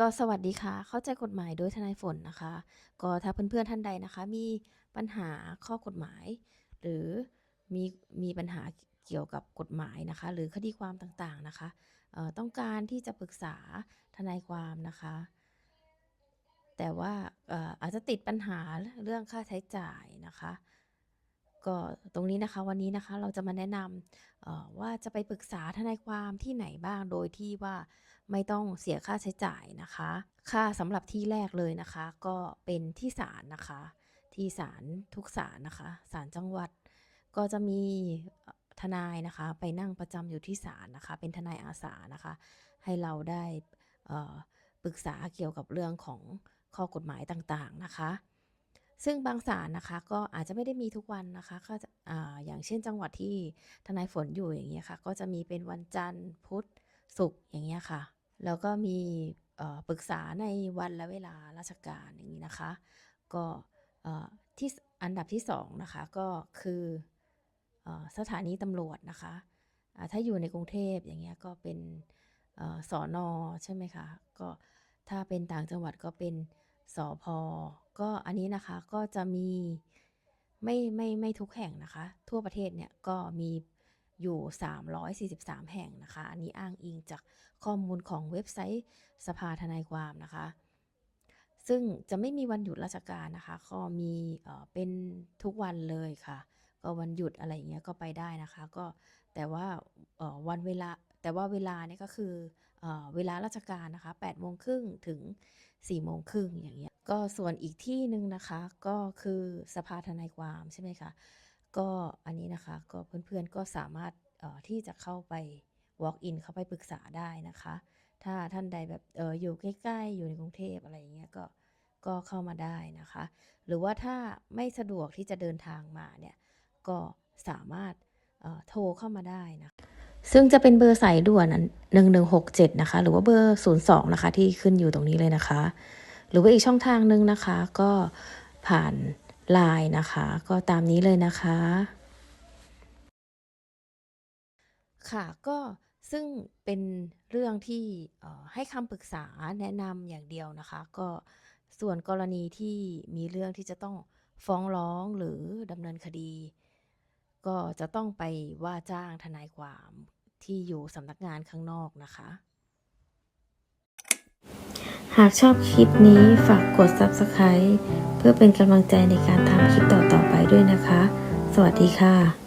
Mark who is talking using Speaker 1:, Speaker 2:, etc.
Speaker 1: ก็สวัสดีค่ะ เข้าใจกฎหมายโดยทนายฝนนะคะ ก็ถ้าเพื่อนๆท่านใดนะคะ มีปัญหาข้อกฎหมาย หรือมีมีปัญหาเกี่ยวกับกฎหมายนะคะ หรือคดีความต่างๆนะคะต้องการที่จะปรึกษาทนายความนะคะ แต่ว่าอาจจะติดปัญหาเรื่องค่าใช้จ่ายนะคะ ก็ตรงนี้นะคะวันนี้นะคะเราจะมาแนะนำว่าจะไปปรึกษาทนายความที่ไหนบ้างโดยที่ว่าไม่ต้องเสียค่าใช้จ่ายนะคะ ค่าสำหรับที่แรกเลยนะคะ ก็เป็นที่ศาลนะคะ ที่ศาลทุกศาลนะคะศาลจังหวัด ก็จะมีทนายนะคะ ไปนั่งประจำอยู่ที่ศาลนะคะ เป็นทนายอาสานะคะ ให้เราได้ปรึกษาเกี่ยวกับเรื่องของข้อกฎหมายต่างๆนะคะ ซึ่งบางศาลนะคะก็อาจจะไม่ได้มีทุกวันนะคะก็จะออย่างเช่นจังหวัดที่ทนายฝนอยู่อย่างเงี้ยค่ะ ก็จะมีเป็นวันจันทร์พุธศุกร์อย่างเงี้ยค่ะ แล้วก็มีปรึกษาในวันและเวลาราชการอย่างนี้นะคะ ก็ที่อันดับที่สองนะคะก็คืออสถานีตำรวจนะคะถ้าอยู่ในกรุงเทพอย่างเงี้ยก็เป็นอสอนอใช่ไหมคะก็ถ้าเป็นต่างจังหวัดก็เป็น สอพอก็อันนี้นะคะก็จะมีไม่ไม่ไม่ทุกแห่งนะคะ ทั่วประเทศเนี่ยก็มีอยู่ 343 แห่งนะคะ อันนี้อ้างอิงจากข้อมูลของเว็บไซต์สภาทนายความนะคะ ซึ่งจะไม่มีวันหยุดราชการนะคะ ก็มีเป็นทุกวันเลยค่ะ ก็วันหยุดอะไรอย่างเงี้ยก็ไปได้นะคะ ก็แต่ว่าวันเวลา แต่ว่าเวลาเนี่ยก็คือเอเวลาราชการนะคะ8โมงครึ่งถึง4โมงครึ่งอย่างเงี้ย ก็ส่วนอีกที่หนึ่งนะคะก็คือสภาทนายความใช่ไหมคะ ก็อันนี้นะคะก็เพื่อนๆก็สามารถที่จะเข้าไป walk in เข้าไปปรึกษาได้นะคะ ถ้าท่านใดแบบออยู่ใกล้ๆ อยู่ในกรุงเทพอะไรอย่างเงี้ยก็ก็เข้ามาได้นะคะ หรือว่าถ้าไม่สะดวกที่จะเดินทางมาเนี่ยก็สามารถโทรเข้ามาได้นะ ซึ่งจะเป็นเบอร์สายด่วน1167นะคะ หรือว่าเบอร์ 02 นะคะ ที่ขึ้นอยู่ตรงนี้เลยนะคะ หรือว่าอีกช่องทางหนึ่งนะคะ ก็ผ่านไลน์นะคะ ก็ตามนี้เลยนะคะ ค่ะก็ซึ่งเป็นเรื่องที่ให้คำปรึกษาแนะนำอย่างเดียวนะคะ ก็ส่วนกรณีที่มีเรื่องที่จะต้องฟ้องร้องหรือดำเนินคดี ก็จะต้องไปว่าจ้างทนายความ ที่อยู่สำนักงานข้างนอกนะคะ หากชอบคลิปนี้ฝากกด Subscribe เพื่อเป็นกำลังใจในการทำคลิปต่อๆไปด้วยนะคะ สวัสดีค่ะ